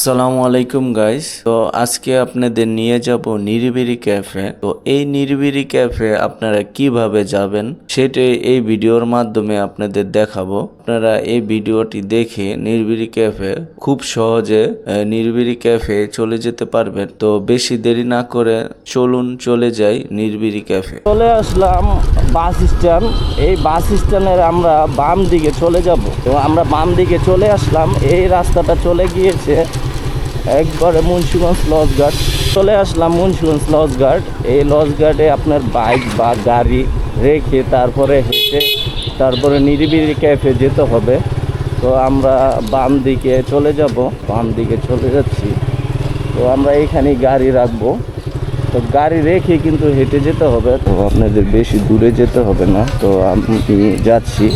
আসসালামু আলাইকুম গাইস তো আজকে আপনাদের নিয়ে যাব নিরিবিরি ক্যাফে। তো এই নিরিবিরি ক্যাফে আপনারা কীভাবে যাবেন, সেটাই এই ভিডিওর মাধ্যমে আপনাদের দেখাবো। আপনারা এই ভিডিওটি দেখে নিরিবিরি ক্যাফে খুব সহজে নিরিবিরি ক্যাফে চলে যেতে পারবেন। তো বেশি দেরি না করে চলুন চলে যাই নিরিবিরি ক্যাফে। চলে আসলাম বাস স্ট্যান্ড। এই বাস স্ট্যান্ডের আমরা বাম দিকে চলে যাব। তো আমরা বাম দিকে চলে আসলাম। এই রাস্তাটা চলে গিয়েছে একবারে মুন্সিগঞ্জ লজঘাট চলে আসলাম মুন্সিগঞ্জ লজঘাট এই লজঘাটে আপনার বাইক বা গাড়ি রেখে তারপরে হেঁটে তারপরে নিরিবিলি ক্যাফে যেতে হবে। তো আমরা বাম দিকে চলে যাব। বাম দিকে চলে যাচ্ছি। তো আমরা এইখানেই গাড়ি রাখব। তো গাড়ি রেখে কিন্তু হেঁটে যেতে হবে। তো আপনাদের বেশি দূরে যেতে হবে না। তো আমি যাচ্ছি।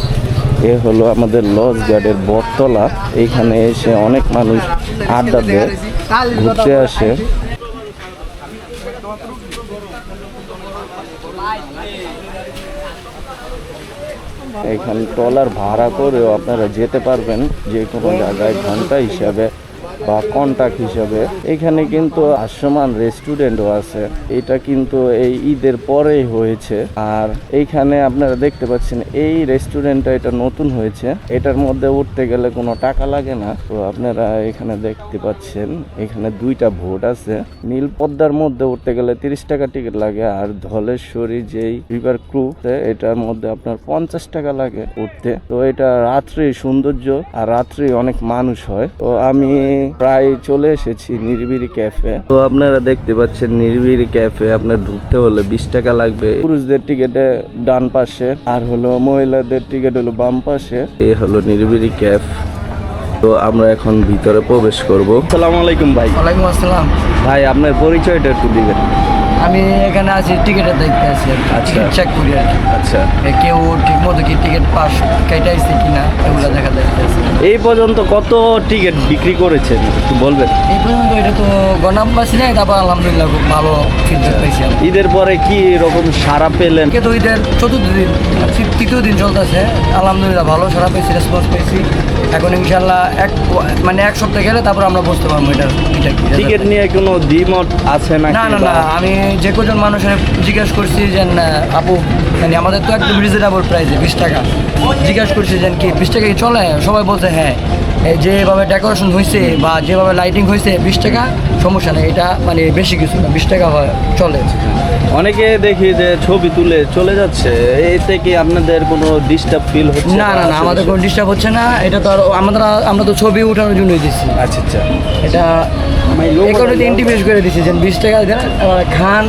এ হলো আমাদের লজ গার্ডের বটতলা। এইখানে এসে অনেক মানুষ আড্ডা দেয় ঘুরতে আসে। এখানে ট্রলার ভাড়া করেও আপনারা যেতে পারবেন যে কোনো জায়গায় ঘণ্টা হিসাবে। বা কন্টাক্ট হিসাবে। এখানে কিন্তু আসমমান রেস্টুরেন্টও আছে। এটা কিন্তু এই ঈদের পরেই হয়েছে। আর এইখানে আপনারা দেখতে পাচ্ছেন, এই রেস্টুরেন্টটা এটা নতুন হয়েছে। এটার মধ্যে উঠতে গেলে কোনো টাকা লাগে না। তো আপনারা এখানে দেখতে পাচ্ছেন, এখানে দুইটা ভোট আছে। নীল পদ্মার মধ্যে উঠতে গেলে তিরিশ টাকা টিকিট লাগে। আর ধলেশ্বরী যেই রিভার ক্রু এটার মধ্যে আপনার পঞ্চাশ টাকা লাগে উঠতে। তো এটা রাত্রি সৌন্দর্য, আর রাত্রি অনেক মানুষ হয়। তো আমি প্রায় চলে এসেছি নিরিবিরি ক্যাফে। তো আপনারা দেখতে পাচ্ছেন নিরিবিরি ক্যাফে আপনার ঢুকতে হলে বিশ টাকা লাগবে। পুরুষদের টিকেটে ডান পাশে আর হলো মহিলাদের টিকিট হলো বাম পাশে। এ হলো নিরিবিরি ক্যাফ। তো আমরা এখন ভিতরে প্রবেশ করব। আসসালামু আলাইকুম ভাই। ওয়ালাইকুম আসসালাম। ভাই আপনার পরিচয়টা একটু দিবেন। আমি এখানে আছি টিকিটের দেখতে আছি আচ্ছা। চেক করি আর কি। আচ্ছা। কেউ ঠিক মতো কি টিকিট পাস কেটাইছে কিনা এগুলো দেখা এই পর্যন্ত কত টিকিট বিক্রি করেছেন? একটু বলবেন। এই পর্যন্ত এটা তো গণাম পাচ্ছি না তারপর আলহামদুলিল্লাহ খুব ভালো ফিডব্যাক ঈদের পরে কি রকম সারা পেলেন? কিন্তু ঈদের চতুর্থ দিন তৃতীয় দিন চলতেছে। আলহামদুলিল্লাহ ভালো সারা পেয়েছি রেসপন্স পেয়েছি। এখন ইনশাল্লাহ এক মানে এক সপ্তাহ গেলে তারপর আমরা বুঝতে পারব এটা এটা কি টিকিট নিয়ে কোনো দ্বিমত আছে না না না আমি যে কজন মানুষের জিজ্ঞেস করছি যে আপু মানে আমাদের তো একদম রিজনেবল প্রাইসে বিশ টাকা। জিজ্ঞেস করছি যে কি বিশ টাকা কি চলে? সবাই বলছে হ্যাঁ। এই যেভাবে ডেকোরেশন হয়েছে বা যেভাবে লাইটিং হয়েছে বিশ টাকা সমস্যা নেই। এটা মানে বেশি কিছু না বিশ টাকা হয় চলে। অনেকে দেখি যে ছবি তুলে চলে যাচ্ছে এতে কি আপনাদের কোনো ডিস্টার্ব ফিল হচ্ছে না না না আমাদের কোনো ডিস্টার্ব হচ্ছে না। এটা তো আর আমরা আমরা তো ছবি ওঠানোর জন্যই দিচ্ছি আচ্ছা আচ্ছা। এটা এই কারণে ইন্টিমেট করে দিচ্ছি যে বিশ টাকা দেন খান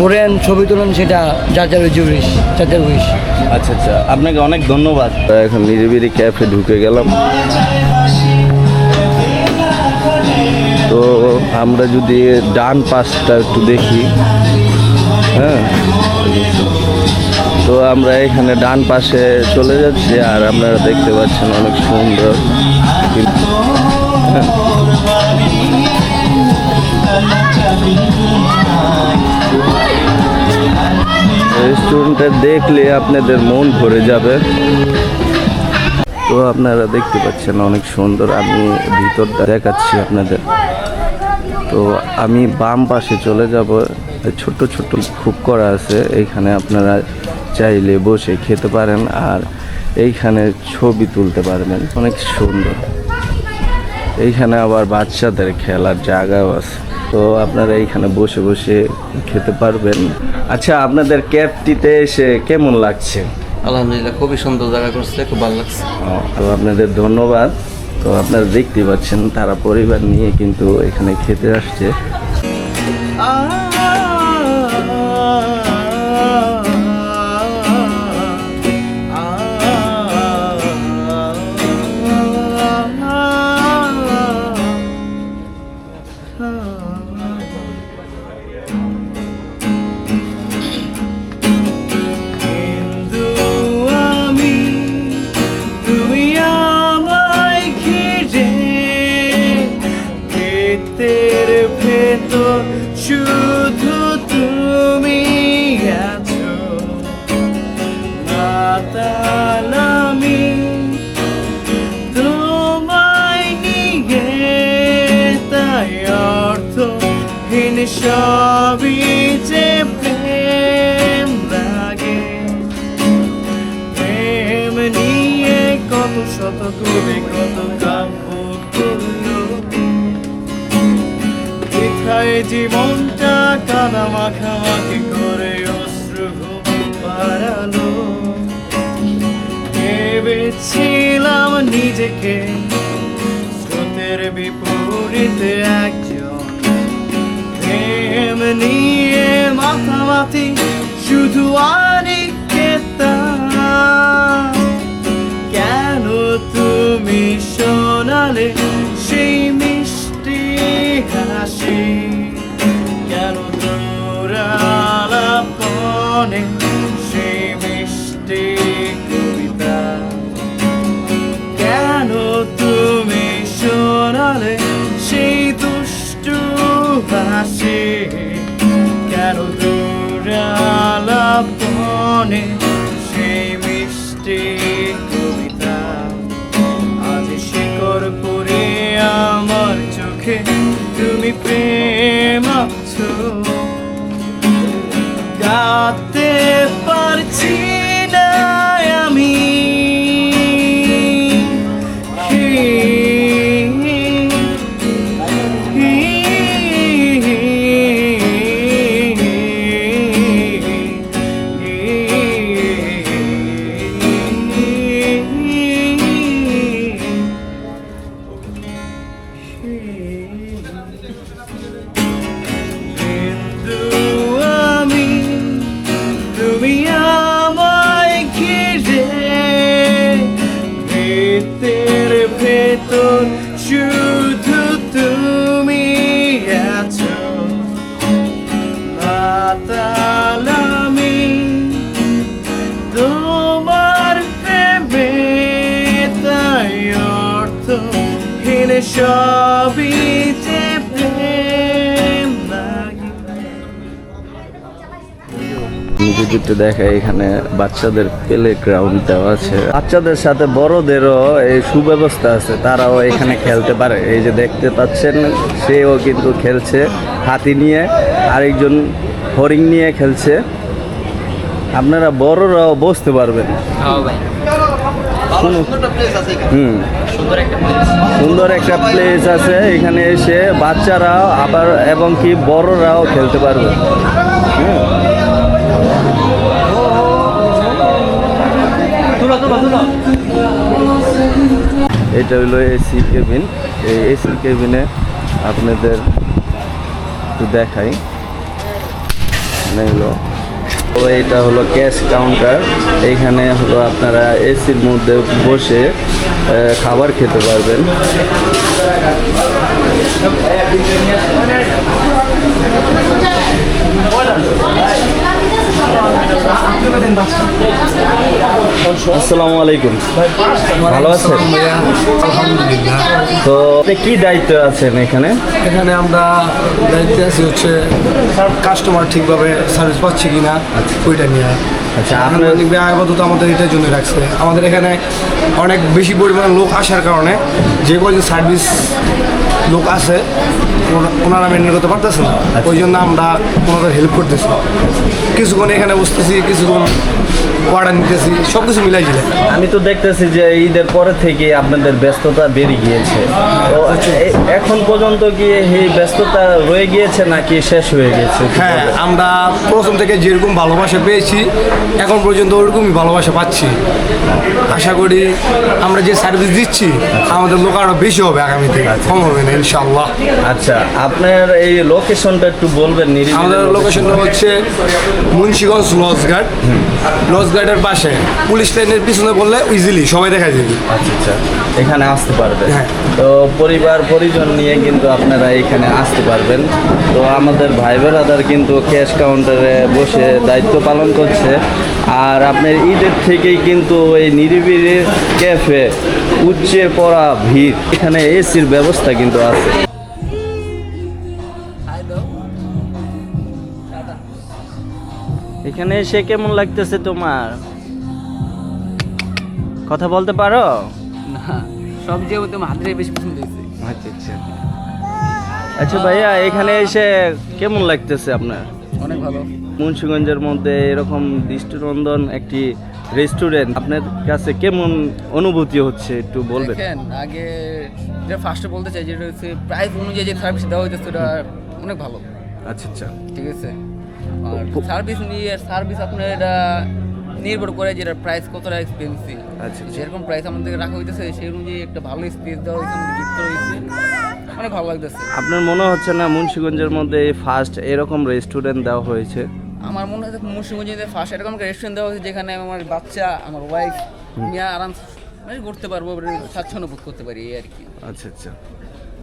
ঘোরেন, ছবি তুলেন, সেটা যার যার জুরিস যার যার উইশ। আচ্ছা আচ্ছা আপনাকে অনেক ধন্যবাদ। এখন নিরিবিরি ক্যাফে ঢুকে গেলাম। তো আমরা যদি ডান পাশটা একটু দেখি হ্যাঁ? তো আমরা এখানে ডান পাশে চলে যাচ্ছি, আর আপনারা দেখতে পাচ্ছেন অনেক সুন্দর। হ্যাঁ। রেস্টুরেন্টে দেখলে আপনাদের মন ভরে যাবে। তো আপনারা দেখতে পাচ্ছেন অনেক সুন্দর। আমি ভিতরটা দেখাচ্ছি আপনাদের। তো আমি বাম পাশে চলে যাব। ছোট ছোট খুব করা আছে। এইখানে আপনারা চাইলে বসে খেতে পারেন আর এইখানে ছবি তুলতে পারবেন। অনেক সুন্দর। এইখানে আবার বাচ্চাদের খেলার জায়গাও আছে। তো আপনারা এইখানে বসে বসে খেতে পারবেন। আচ্ছা আপনাদের ক্যাবটিতে এসে কেমন লাগছে? আলহামদুলিল্লাহ খুবই সুন্দর জায়গা করছে খুব ভালো লাগছে। তো আপনাদের ধন্যবাদ। তো আপনারা দেখতে পাচ্ছেন তারা পরিবার নিয়ে কিন্তু এখানে খেতে আসছে। কিন্তু সবই যে প্রেম লাগে প্রেম নিয়ে কত শত কবি কত কাব্য করল দেখায় জীবনটা কাদা মাখামাখি করে অশ্রু পারালো ভেবেছিলাম নিজেকে স্রোতের বিপরীতে এক মাথা মাথামাতি শুধু আনিকেতা কেন তুমি শোনালে দূরালাপনে সেই মিষ্টি কবিতা। আজ শিকড় পরে আমার চোখে তুমি প্রেম আছো। গাতে পারছি যদি একটু দেখাই এখানে বাচ্চাদের প্লে গ্রাউন্ড দেওয়া আছে। বাচ্চাদের সাথে বড়দেরও এই সুব্যবস্থা আছে তারাও এখানে খেলতে পারে। এই যে দেখতে পাচ্ছেন সেও কিন্তু খেলছে হাতি নিয়ে আরেকজন হরিং নিয়ে খেলছে। আপনারা বড়রাও বসতে পারবেন। কোনো- হুম। সুন্দর একটা প্লেস আছে এখানে এসে বাচ্চারাও আবার এবং কি বড়রাও খেলতে পারবে। হুম। এটা হলো এসি কেবিন এই এসি কেবিনে আপনাদের একটু দেখাই। হলো, তো এটা হলো ক্যাশ কাউন্টার এইখানে হলো আপনারা এসির মধ্যে বসে খাবার খেতে পারবেন। আসসালামু আলাইকুম। ভালো আছেন? আলহামদুলিল্লাহ তো কি দায়িত্ব আছেন এখানে? এখানে আমরা দায়িত্বে আছি হচ্ছে কাস্টমার ঠিকভাবে সার্ভিস পাচ্ছে কিনা ওইটা নিয়ে। আচ্ছা আপনার আপাতত আমাদের এটার জন্য রাখছে। আমাদের এখানে অনেক বেশি পরিমাণ লোক আসার কারণে যে কজন সার্ভিস লোক আছে ওনা- ওনারা মেনটেন করতে পারতেছে না। ওই জন্য আমরা ওনাদের হেল্প করতেছি। কিছুক্ষণ এখানে বসতেছি কিছুক্ষণ অর্ডার নিতেছি সব কিছু মিলাই আমি তো দেখতেছি যে ঈদের পরে থেকে আপনাদের ব্যস্ততা বেড়ে গিয়েছে। তো এখন পর্যন্ত কি এই ব্যস্ততা রয়ে গিয়েছে নাকি শেষ হয়ে গেছে? হ্যাঁ আমরা প্রথম থেকে যেরকম ভালোবাসা পেয়েছি এখন পর্যন্ত ওরকমই ভালোবাসা পাচ্ছি। আশা করি আমরা যে সার্ভিস দিচ্ছি আমাদের লোক আরও বেশি হবে আগামীতে কম হবে না ইনশাল্লাহ আচ্ছা আপনার এই লোকেশনটা একটু বলবেন আমাদের লোকেশনটা হচ্ছে মুন্সিগঞ্জ লজঘাট লজঘাটের পাশে পুলিশ লাইনের পিছনে বললে ইজিলি সবাই দেখা যাবে আচ্ছা আচ্ছা এখানে আসতে পারবেন হ্যাঁ। তো পরিবার পরিজন নিয়ে কিন্তু আপনারা এখানে আসতে পারবেন। তো আমাদের ভাই বেরাদার কিন্তু ক্যাশ কাউন্টারে বসে দায়িত্ব পালন করছে। আর আপনার ঈদের থেকেই কিন্তু এই নিরিবিলি ক্যাফে উচ্চে পড়া ভিড়। এখানে এসির ব্যবস্থা কিন্তু আছে। এখানে এসে কেমন লাগতেছে তোমার? কথা বলতে পারো? না সব যে তোমার হাতের বেশি পছন্দ হয়েছে। আচ্ছা আচ্ছা। আচ্ছা ভাইয়া এখানে এসে কেমন লাগতেছে আপনার? অনেক ভালো। মুন্সিগঞ্জের মধ্যে এরকম দৃষ্টিনন্দন একটি রেস্টুরেন্ট আপনার কাছে কেমন অনুভূতি হচ্ছে একটু বলবেন? আগে যেটা ফার্স্টে বলতে চাই যেটা হচ্ছে প্রাইস অনুযায়ী যে সার্ভিস দেওয়া হইতেছে ওটা অনেক ভালো। আচ্ছা আচ্ছা। ঠিক আছে? আর সার্ভিস নিয়ে সার্ভিস আপনার এটা নির্ভর করে যে এটার প্রাইস কতটা এক্সপেন্সিভ আচ্ছা, আচ্ছা। যেরকম প্রাইস আমাদের রাখা হইতেছে সেই অনুযায়ী একটা ভালো স্পেস দেওয়া হয়েছে গিফট হয়েছে অনেক ভালো লাগতেছে। আপনার মনে হচ্ছে না মুন্সিগঞ্জের মধ্যে ফার্স্ট এরকম রেস্টুরেন্ট দেওয়া হয়েছে? আমার মনে হয় মুন্সিগঞ্জে ফার্স্ট এরকম রেস্টুরেন্ট দেওয়া হয়েছে যেখানে আমার বাচ্চা আমার ওয়াইফ নিয়ে আরাম মানে করতে পারব স্বাচ্ছন্দ্য বোধ করতে পারি এই আর কি। আচ্ছা আচ্ছা।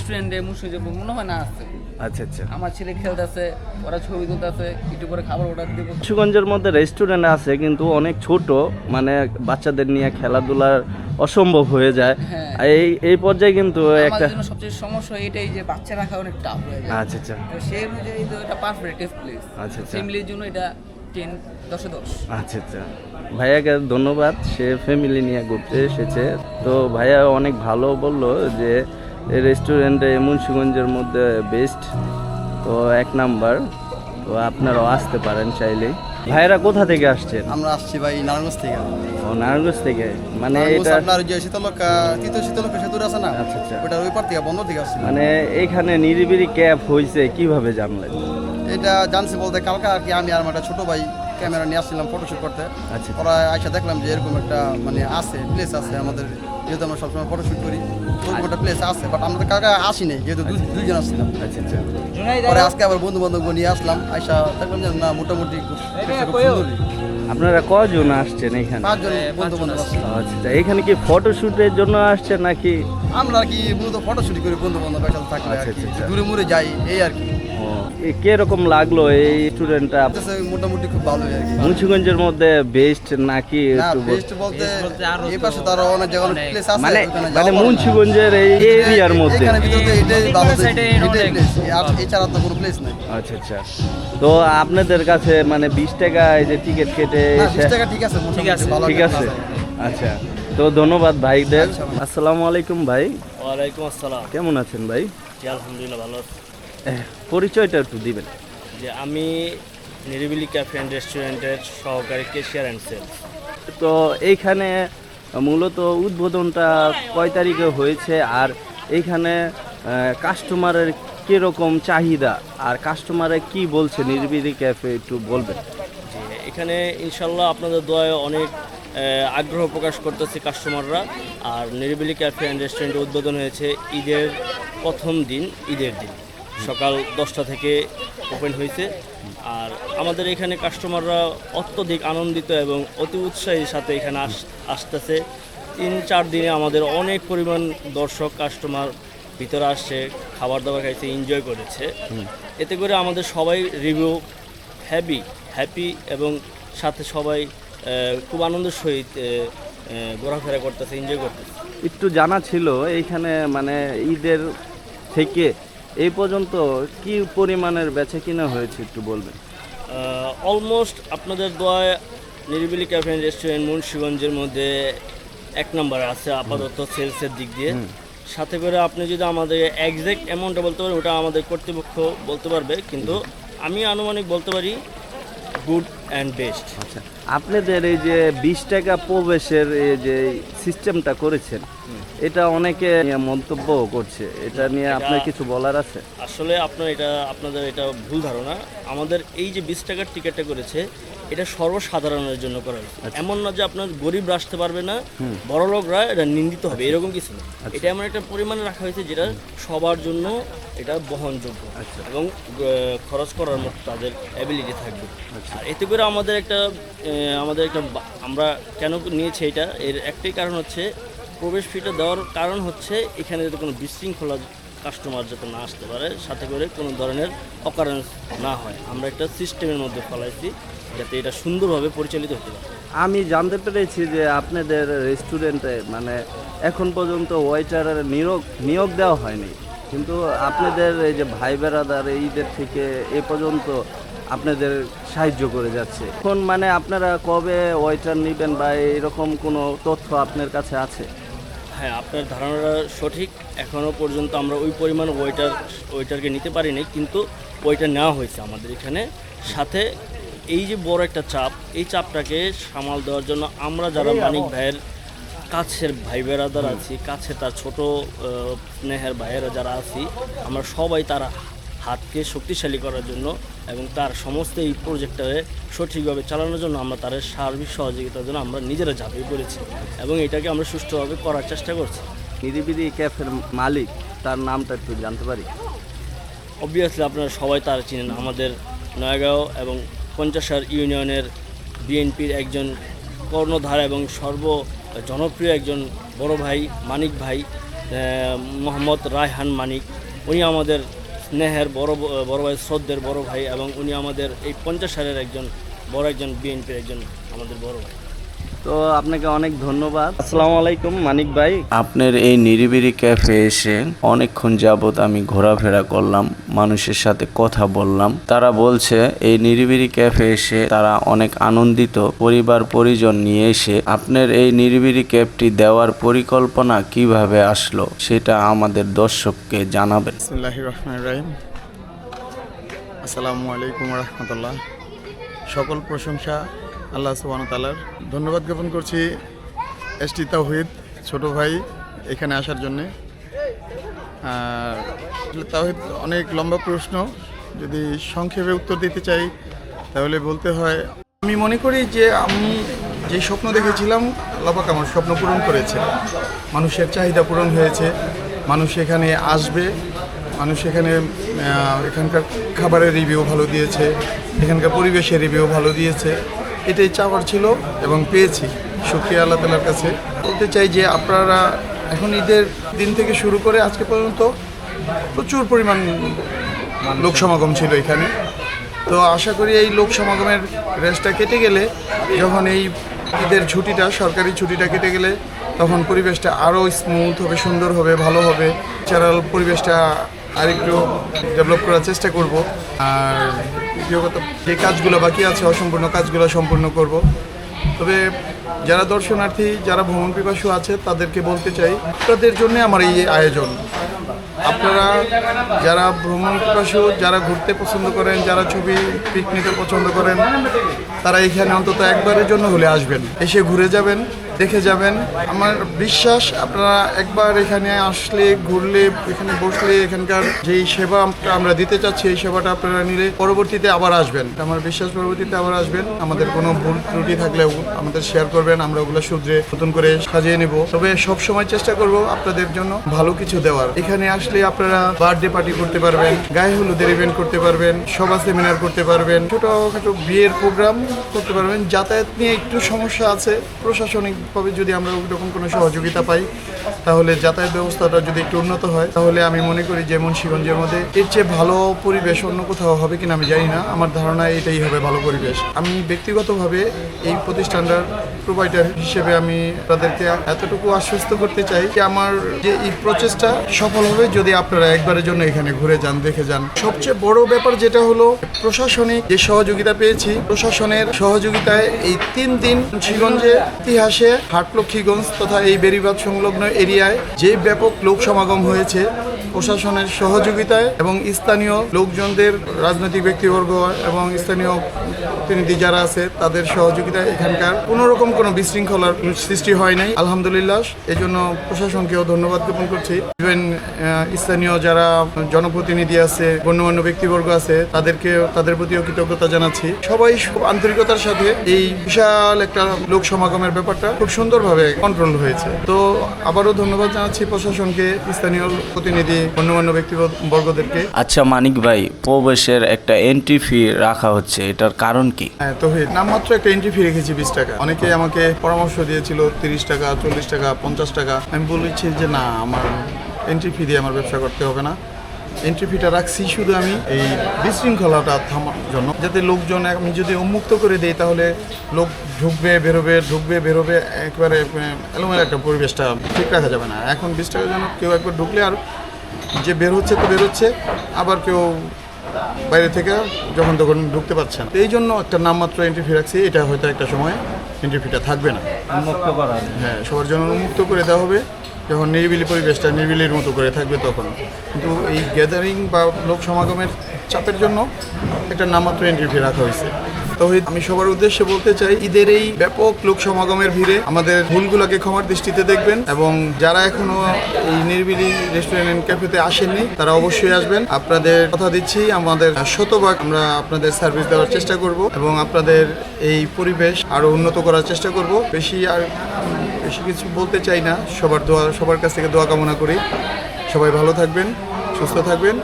ফ্রেন্ডে মুন্সিগঞ্জে মনে হয় না আছে। আচ্ছা আচ্ছা। আমার ছেলে খেলতেছে ওরা ছবি তুলতেছে একটু করে খাবার অর্ডার দেবো। মুন্সিগঞ্জের মধ্যে রেস্টুরেন্ট আছে কিন্তু অনেক ছোট মানে বাচ্চাদের নিয়ে খেলাধুলার অসম্ভব হয়ে যায়। হ্যাঁ। এই এই পর্যায়ে কিন্তু একটা সবচেয়ে সমস্যা এটাই যে বাচ্চা রাখা অনেক টাফ হয়ে যায়। আচ্ছা আচ্ছা। সেই অনুযায়ী তো এটা পারফেক্ট প্লেস আচ্ছা, আচ্ছা। ফ্যামিলির জন্য এটা টেন দশে দশ। আচ্ছা আচ্ছা। ভাইয়াকে ধন্যবাদ সে ফ্যামিলি নিয়ে ঘুরতে এসেছে। তো ভাইয়া অনেক ভালো বলল যে এই রেস্টুরেন্টে মুন্সিগঞ্জের মধ্যে বেস্ট তো এক নাম্বার তো আপনারাও আসতে পারেন চাইলেই। ভাইরা কোথা থেকে আসছেন? আমরা আসছি ভাই নারায়ণগঞ্জ থেকে। ও নারায়ণগঞ্জ থেকে? মানে এটা আপনার যে শীতলক্ষা তৃতীয় শীতলক্ষা সেতু আছে না? আচ্ছা, আচ্ছা। ওটা ওই পার থেকে বন্ধ থেকে আসছি। মানে এখানে নিরিবিলি ক্যাব হয়েছে কীভাবে জানলেন? এটা জানছি বলতে কালকে আর কি আমি আর আমার একটা ছোট ভাই ক্যামেরা নিয়ে আসছিলাম ফটোশুট করতে। আচ্ছা। ওরা আইসা দেখলাম যে এরকম একটা মানে আছে প্লেস আছে আমাদের যেহেতু আমরা সবসময় ফটোশুট করি ওরকম একটা প্লেস আছে বাট আমরা কাকা আসি নাই যেহেতু দুই- দুইজন আসছিলাম। আচ্ছা আচ্ছা। পরে আজকে আবার বন্ধু বান্ধব নিয়ে আসলাম আইসা দেখলাম যে না মোটামুটি। আপনারা কজন আসছেন এখানে? পাঁচজন বন্ধু আচ্ছা আচ্ছা এখানে কি ফটোশুটের জন্য আসছেন নাকি? আমরা কি মূলত ফটোশুট করি বন্ধু বান্ধব একসাথে থাকলে আর আচ্ছা। দূরে মুরে যাই এই আর কি। কীরকম লাগল এই স্টুডেন্টটা মোটামুটি খুব ভালোই আর মুন্সিগঞ্জের মধ্যে বেস্ট নাকি একটু বেস্ট বলতে এই পাশে তো আরও অনেক জায়গা অনেক প্লেস আছে মানে মানে ভালো। মুন্সিগঞ্জের এই এরিয়ার মধ্যে। ভালো আচ্ছা আচ্ছা। তো আপনাদের কাছে মানে বিশ টাকা এই যে টিকিট কেটে ঠিক আছে ঠিক আছে। ভালো। আচ্ছা। তো ধন্যবাদ ভাইদের। আচ্ছা, আসসালামু আলাইকুম ভাই। ওয়ালাইকুম আসসালাম। কেমন আছেন ভাই? আলহামদুলিল্লাহ ভালো আছি। পরিচয়টা একটু দিবেন। যে আমি নিরিবিলি ক্যাফে অ্যান্ড রেস্টুরেন্টের সহকারী কেশিয়ার অ্যান্ড সেলস তো এইখানে মূলত উদ্বোধনটা কয় তারিখে হয়েছে আর এইখানে কাস্টমারের কীরকম চাহিদা আর কাস্টমারে কি বলছে নির্বিলি ক্যাফে একটু বলবেন। যে এখানে ইনশাল্লাহ আপনাদের দোয়ায় অনেক আগ্রহ প্রকাশ করতেছে কাস্টমাররা আর নিরিবিলি ক্যাফে অ্যান্ড রেস্টুরেন্ট উদ্বোধন হয়েছে ঈদের প্রথম দিন ঈদের দিন। সকাল দশটা থেকে ওপেন হয়েছে। আর আমাদের এখানে কাস্টমাররা অত্যধিক আনন্দিত এবং অতি উৎসাহীর সাথে এখানে আস আসতেছে। তিন চার দিনে আমাদের অনেক পরিমাণ দর্শক কাস্টমার ভিতরে আসছে খাবার দাবার খাইছে এনজয় করেছে। এতে করে আমাদের সবাই রিভিউ হ্যাপি হ্যাপি এবং সাথে সবাই খুব আনন্দের সহিত ঘোরাফেরা করতেছে এনজয় করতেছে। একটু জানা ছিল এইখানে মানে ঈদের থেকে এই পর্যন্ত কি পরিমাণের বেচা কিনা হয়েছে একটু বলবেন? অলমোস্ট আপনাদের দোয়ায় নিরিবিলি ক্যাফে রেস্টুরেন্ট মুন্সিগঞ্জের মধ্যে এক নম্বরে আছে আপাতত সেলসের দিক দিয়ে। সাথে করে আপনি যদি আমাদের একজ্যাক্ট অ্যামাউন্টটা বলতে পারেন ওটা আমাদের কর্তৃপক্ষ বলতে পারবে কিন্তু আমি আনুমানিক বলতে পারি গুড অ্যান্ড বেস্ট আচ্ছা আপনাদের এই যে বিশ টাকা প্রবেশের এই যে সিস্টেমটা করেছেন এটা অনেকে মন্তব্য করছে। এটা নিয়ে আপনার কিছু বলার আছে? আসলে আপনার এটা আপনাদের এটা ভুল ধারণা। আমাদের এই যে বিশ টাকার টিকিটটা করেছে এটা সর্বসাধারণের জন্য করা হয়েছে। এমন না যে আপনার গরিব আসতে পারবে না বড় লোকরা এটা নিন্দিত হবে এরকম কিছু না। এটা এমন একটা পরিমাণে রাখা হয়েছে যেটা সবার জন্য এটা বহনযোগ্য এবং খরচ করার মতো তাদের অ্যাবিলিটি থাকবে। আর এতে করে আমাদের একটা আমাদের একটা আমরা কেন নিয়েছি এটা? এর একটাই কারণ হচ্ছে প্রবেশ ফিটা দেওয়ার কারণ হচ্ছে এখানে যাতে কোনো বিশৃঙ্খলা কাস্টমার যাতে না আসতে পারে, সাথে করে কোনো ধরনের অকারেন্স না হয়। আমরা একটা সিস্টেমের মধ্যে ফলাইছি যাতে এটা সুন্দরভাবে পরিচালিত হতে পারে। আমি জানতে পেরেছি যে আপনাদের রেস্টুরেন্টে মানে এখন পর্যন্ত ওয়েটারের নিয়োগ নিয়োগ দেওয়া হয়নি। কিন্তু আপনাদের এই যে ভাই বেড়াদার ঈদের থেকে এ পর্যন্ত আপনাদের সাহায্য করে যাচ্ছে। এখন মানে আপনারা কবে ওয়েটার নেবেন বা এরকম কোনো তথ্য আপনার কাছে আছে? হ্যাঁ আপনার ধারণাটা সঠিক। এখনও পর্যন্ত আমরা ওই পরিমাণ ওয়েটার ওয়েটারকে নিতে পারিনি কিন্তু ওয়েটার নেওয়া হয়েছে আমাদের এখানে। সাথে এই যে বড় একটা চাপ এই চাপটাকে সামাল দেওয়ার জন্য আমরা যারা মানিক ভাইয়ের কাছের ভাই বেড়াদার আছি কাছে তার ছোট নেহের স্নেহের ভাইয়েরা যারা আছি আমরা সবাই তারা হাতকে শক্তিশালী করার জন্য এবং তার সমস্ত এই প্রজেক্টরে সঠিকভাবে চালানোর জন্য আমরা তার সার্বিক সহযোগিতার জন্য আমরা নিজেরা ঝাঁপিয়ে পড়েছি এবং এটাকে আমরা সুষ্ঠুভাবে করার চেষ্টা করছি। নিরিবিলি ক্যাফের মালিক তার নামটা একটু জানতে পারি? অবভিয়াসলি আপনারা সবাই তার চিনেন আমাদের নয়াগাঁও এবং পঞ্চাশার ইউনিয়নের বিএনপির একজন কর্ণধার এবং সর্ব জনপ্রিয় একজন বড় ভাই মানিক ভাই মোহাম্মদ রায়হান মানিক। উনি আমাদের স্নেহের বড় বড় ভাই, শ্রদ্ধের বড় ভাই এবং উনি আমাদের এই পঞ্চাশ সালের একজন, বড় একজন বিএনপির একজন আমাদের বড় ভাই। তো আপনাকে অনেক ধন্যবাদ। আসসালামু আলাইকুম মানিক ভাই। আপনার এই নিরিবিলি ক্যাফে এসে অনেকক্ষণ যাবত আমি ঘোরাফেরা করলাম মানুষের সাথে কথা বললাম। তারা বলছে এই নিরিবিলি ক্যাফে এসে তারা অনেক আনন্দিত পরিবার পরিজন নিয়ে এসে আপনার এই নিরিবিলি ক্যাবটি দেওয়ার পরিকল্পনা কীভাবে আসলো সেটা আমাদের দর্শককে জানাবেন। আসসালামু আলাইকুম রহমতুল্লাহ। সকল প্রশংসা আল্লাহ সুবান তালার ধন্যবাদ জ্ঞাপন করছি এস টি তাহিদ ছোট ভাই এখানে আসার জন্যে। তাহিদ অনেক লম্বা প্রশ্ন, যদি সংক্ষেপে উত্তর দিতে চাই তাহলে বলতে হয়, আমি মনে করি যে আমি যে স্বপ্ন দেখেছিলাম আল্লাপাক আমার স্বপ্ন পূরণ করেছে। মানুষের চাহিদা পূরণ হয়েছে, মানুষ এখানে আসবে মানুষ এখানে এখানকার খাবারের রিভিউ ভালো দিয়েছে, এখানকার পরিবেশের রিভিউ ভালো দিয়েছে। এটাই চাওয়ার ছিল এবং পেয়েছি। শুক্রিয়া আল্লাহ তালার কাছে। বলতে চাই যে আপনারা এখন ঈদের দিন থেকে শুরু করে আজকে পর্যন্ত প্রচুর পরিমাণ লোক সমাগম ছিল এখানে। তো আশা করি এই লোক সমাগমের রেসটা কেটে গেলে, যখন এই ঈদের ছুটিটা, সরকারি ছুটিটা কেটে গেলে, তখন পরিবেশটা আরও স্মুথ হবে, সুন্দর হবে, ভালো হবে। ন্যাচারাল পরিবেশটা আরেকটু ডেভেলপ করার চেষ্টা করব। আর যে কাজগুলো বাকি আছে, অসম্পূর্ণ কাজগুলো সম্পূর্ণ করব। তবে যারা দর্শনার্থী, যারা ভ্রমণ পিপাসু আছে, তাদেরকে বলতে চাই তাদের জন্য আমার এই আয়োজন। আপনারা যারা ভ্রমণ পিপাসু, যারা ঘুরতে পছন্দ করেন, যারা ছবি পিক নিতে পছন্দ করেন, তারা এখানে অন্তত একবারের জন্য হলে আসবেন। এসে ঘুরে যাবেন। দেখে যাবেন। আমার বিশ্বাস, আপনারা একবার এখানে আসলে, ঘুরলে, এখানে বসলে, এখানকার যেই সেবা আমরা- দিতে চাচ্ছি, এই সেবাটা আপনারা নিলে পরবর্তীতে আবার আসবেন। আমার বিশ্বাস, পরবর্তীতে আবার আসবেন। আমাদের কোনো ভুল ত্রুটি থাকলে আমাদের শেয়ার করবেন। আমরা ওগুলো শুধরে নতুন করে সাজিয়ে নেব। তবে সব সময় চেষ্টা করব আপনাদের জন্য ভালো কিছু দেওয়ার। এখানে আসলে আপনারা বার্থডে পার্টি করতে পারবেন, গায়ে হলুদের ইভেন্ট করতে পারবেন, সভা সেমিনার করতে পারবেন, ছোটখাটো বিয়ের প্রোগ্রাম করতে পারবেন। যাতায়াত নিয়ে একটু সমস্যা আছে প্রশাসনিকভাবে যদি আমরা ওইরকম কোনো সহযোগিতা পাই, তাহলে যাতায়াত ব্যবস্থাটা যদি একটু উন্নত হয়, তাহলে আমি মনে করি যে মুন্সিগঞ্জের মধ্যে এর চেয়ে ভালো পরিবেশ অন্য কোথাও হবে কিনা আমি জানি না। আমার ধারণা এটাই হবে ভালো পরিবেশ। আমি ব্যক্তিগতভাবে এই প্রতিষ্ঠানটার প্রোভাইডার হিসেবে আমি তাদেরকে এতটুকু আশ্বস্ত করতে চাই যে আমার যে এই প্রচেষ্টা সফল হবে যদি আপনারা একবারের জন্য এখানে ঘুরে যান, দেখে যান। সবচেয়ে বড় ব্যাপার যেটা হলো, প্রশাসনিক যে সহযোগিতা পেয়েছি, প্রশাসনের সহযোগিতায় এই তিন দিন মুন্সিগঞ্জে ইতিহাসে হাটলক্ষ্মীগঞ্জ তথা এই বেরিবাদ সংলগ্ন এরিয়ায় যে ব্যাপক লোক সমাগম হয়েছে প্রশাসনের সহযোগিতায় এবং স্থানীয় লোকজনদের রাজনৈতিক ব্যক্তিবর্গ এবং স্থানীয় প্রতিনিধি যারা আছে, তাদের সহযোগিতায় এখানকার কোনো রকম কোনো বিশৃঙ্খলার সৃষ্টি হয় নাই। আলহামদুলিল্লাহ এই জন্য প্রশাসনকেও ধন্যবাদ জ্ঞাপন করছি। ইভেন স্থানীয় যারা জনপ্রতিনিধি আছে, গণ্যমান্য ব্যক্তিবর্গ আছে তাদেরকে তাদের প্রতিও কৃতজ্ঞতা জানাচ্ছি। সবাই আন্তরিকতার সাথে এই বিশাল একটা লোক সমাগমের ব্যাপারটা খুব সুন্দরভাবে কন্ট্রোল হয়েছে। তো আবারও ধন্যবাদ জানাচ্ছি প্রশাসনকে, স্থানীয় প্রতিনিধি গণ্যমান্য ব্যক্তিবর্গদেরকে। আচ্ছা মানিক ভাই প্রবেশের একটা এন্ট্রি ফি রাখা হচ্ছে এটার কারণ কি? হ্যাঁ তো নামমাত্র একটা এন্ট্রি ফি রেখেছি বিশ টাকা। অনেকে আমাকে পরামর্শ দিয়েছিল তিরিশ টাকা চল্লিশ টাকা পঞ্চাশ টাকা। আমি বলেছি যে না আমার এন্ট্রি ফি দিয়ে আমার ব্যবসা করতে হবে না। এন্ট্রি ফিটা রাখছি শুধু আমি এই বিশৃঙ্খলাটা থামার জন্য। যাতে লোকজন আমি যদি উন্মুক্ত করে দিই তাহলে লোক ঢুকবে বেরোবে ঢুকবে বেরোবে একবারে এলোমেলো একটা পরিবেশটা ঠিক রাখা যাবে না। এখন বিশ টাকার জন্য কেউ একবার ঢুকলে আর যে বের হচ্ছে তো বের হচ্ছে আবার কেউ বাইরে থেকে যখন তখন ঢুকতে পারছেন তো এই জন্য একটা নামমাত্র এন্ট্রি ফি রাখছি এটা হয়তো একটা সময় এন্ট্রি ফিটা থাকবে না। উন্মুক্ত করা হ্যাঁ সবার জন্য উন্মুক্ত করে দেওয়া হবে। যখন নিরিবিলি পরিবেশটা নিরিবিলির মতো করে থাকবে তখন। কিন্তু এই গ্যাদারিং বা লোক সমাগমের চাপের জন্য একটা নামমাত্র এন্ট্রি ফি রাখা হয়েছে। তহিদ, আমি সবার উদ্দেশ্যে বলতে চাই, ঈদের এই ব্যাপক লোক সমাগমের ভিড়ে আমাদের ভুলগুলোকে ক্ষমার দৃষ্টিতে দেখবেন এবং যারা এখনও এই নির্বিলি রেস্টুরেন্ট এন্ড ক্যাফেতে আসেননি, তারা অবশ্যই আসবেন। আপনাদের কথা দিচ্ছি, আমাদের শতভাগ আমরা আপনাদের সার্ভিস দেওয়ার চেষ্টা করব এবং আপনাদের এই পরিবেশ আরও উন্নত করার চেষ্টা করব। বেশি আর বেশি কিছু বলতে চাই না, সবার দোয়া, সবার কাছ থেকে দোয়া কামনা করি। সবাই ভালো থাকবেন, সুস্থ থাকবেন।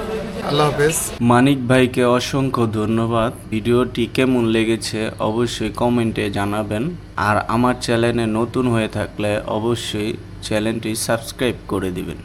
আল্লাহ হাফেজ। মানিক ভাইকে অসংখ্য ধন্যবাদ। ভিডিওটি কেমন লেগেছে অবশ্যই কমেন্টে জানাবেন। আর আমার চ্যানেলে নতুন হয়ে থাকলে অবশ্যই চ্যানেলটি সাবস্ক্রাইব করে দিবেন।